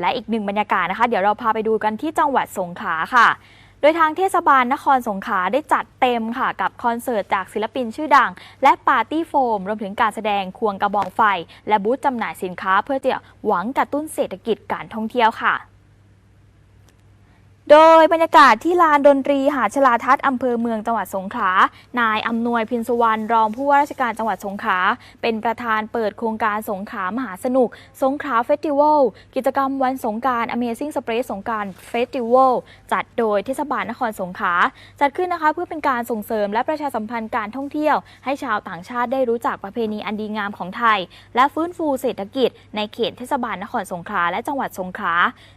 และอีกหนึ่งบรรยากาศนะคะ เดี๋ยวเราพาไปดูกันที่จังหวัดสงขลาค่ะ โดยทางเทศบาลนครสงขลาได้จัดเต็มค่ะ กับคอนเสิร์ตจากศิลปินชื่อดัง และปาร์ตี้โฟม รวมถึงการแสดงควงกระบองไฟ และบูธจำหน่ายสินค้าเพื่อจะหวังกระตุ้นเศรษฐกิจการท่องเที่ยวค่ะ โดยบรรยากาศที่ลานดนตรีหาดชลาทัศน์อำเภอเมืองจังหวัดสงขลา นายอำนวยพินสุวรรณรองผู้ว่าราชการจังหวัดสงขลา เป็นประธานเปิดโครงการสงขลามหาสนุก สงขลาเฟสติวัล กิจกรรมวันสงการ Amazing Space สงการเฟสติวัล จัดโดยเทศบาลนครสงขลา จัดขึ้นนะคะเพื่อเป็นการส่งเสริมและประชาสัมพันธ์การท่องเที่ยว ให้ชาวต่างชาติได้รู้จักประเพณีอันดีงามของไทย และฟื้นฟูเศรษฐกิจ ในเขตเทศบาลนครสงขลาและจังหวัดสงขลา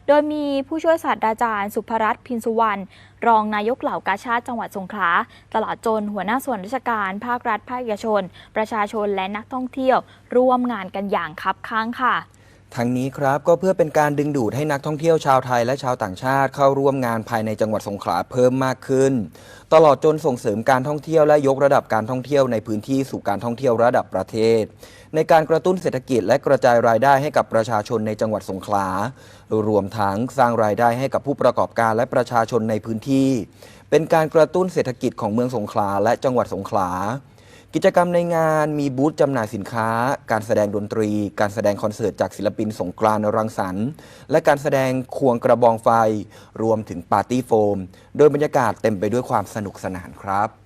โดยมีผู้ช่วยศาสตราจารย์สุภรตน์พินสุวรรณรองนายกเหล่ากาชาติจังหวัดสงขลาตลอดจนหัวหน้าส่วนราชการ ภาครัฐภาคเอกชน ประชาชนและนักท่องเที่ยว ร่วมงานกันอย่างคับค้างค่ะ ทั้งนี้ครับก็เพื่อเป็นการดึงดูดให้นักท่องเที่ยวชาวไทยและชาวต่างชาติเข้าร่วมงานภายในจังหวัดสงขลาเพิ่มมากขึ้น ตลอดจนส่งเสริมการท่องเที่ยวและยกระดับการท่องเที่ยวในพื้นที่สู่การท่องเที่ยวระดับประเทศ ในการกระตุ้นเศรษฐกิจและกระจายรายได้ให้กับประชาชนในจังหวัดสงขลารวมทั้งสร้างรายได้ให้กับผู้ประกอบการและประชาชนในพื้นที่ เป็นการกระตุ้นเศรษฐกิจของเมืองสงขลาและจังหวัดสงขลา กิจกรรมในงานมีบูธจำหน่ายสินค้า การแสดงดนตรี การแสดงคอนเสิร์ตจากศิลปินสงกรานต์รังสรรค์ และการแสดงควงกระบองไฟ รวมถึงปาร์ตี้โฟม โดยบรรยากาศเต็มไปด้วยความสนุกสนานครับ